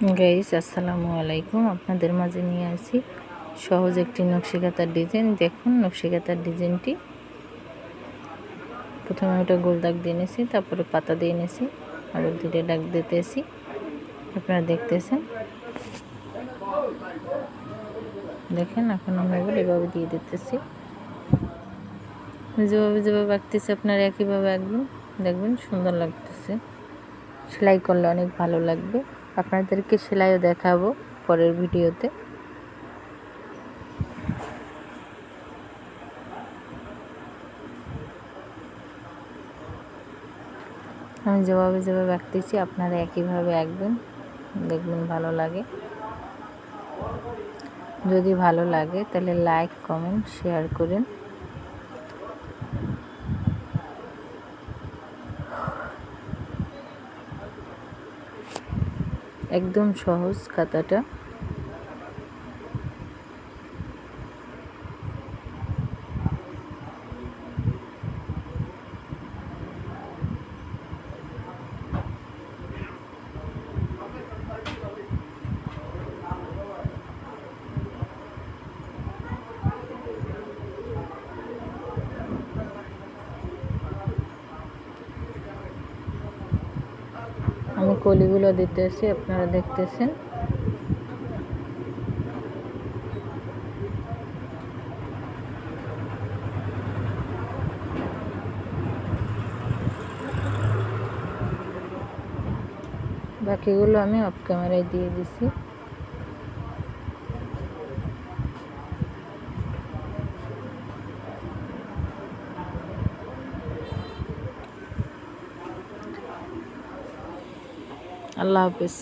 Guys আসসালামু আলাইকুম। আপনাদের মাঝে নিয়ে আসি সহজ একটি নকশিকাতার ডিজাইন। দেখুন, নকশিকাতার ডিজাইনটি। প্রথমে ওটা গোল দাগ দিয়ে নিয়েছি তারপরে পাতা দিয়ে নিয়েছি আবার দুটো ডাক দিতেছি। আপনারা দেখতেছেন? দেখেন, এখন আমরা এবার এভাবে দিয়ে দিতেছি। যেভাবে যেভাবে আঁকতেছি, আপনারা একইভাবে আঁকবেন। দেখবেন সুন্দর লাগতেছে। সেলাই করলে অনেক ভালো লাগবে। আপনাদেরকে সেলাইও দেখাবো পরের ভিডিওতে। আমি যেভাবে যেভাবে আঁকতেছি, আপনারা একইভাবে আঁকবেন। দেখবেন ভালো লাগে। যদি ভালো লাগে, তাহলে লাইক, কমেন্ট, শেয়ার করেন। একদম সহজ খাতাটা। আমি কলিগুলো দিতেছি আপনারা দেখতেছেন। বাকিগুলো আমি অফ ক্যামেরায় দিয়ে দিছি। আল্লাহ হাফিজ।